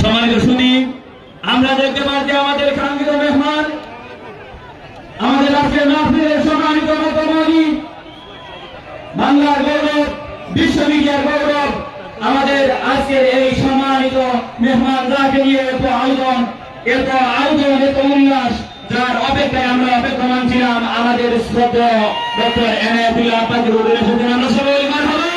সম্মানিত সুদী আমরা দেখতে পাচ্ছি আমাদের কাঙ্ক্ষিত মেহমান আমাদের গৌরব বিশ্ব মিডিয়ার গৌরব, আমাদের আজকের এই সম্মানিত মেহমান যাকে নিয়ে এত আয়োজন এত আয়োজন এত উল্লাস, যার অপেক্ষায় আমরা অপেক্ষমান ছিলাম আমাদের শ্রদ্ধা doctor M A Abdullah Abbasi রুবের সাথে আমরা সবাই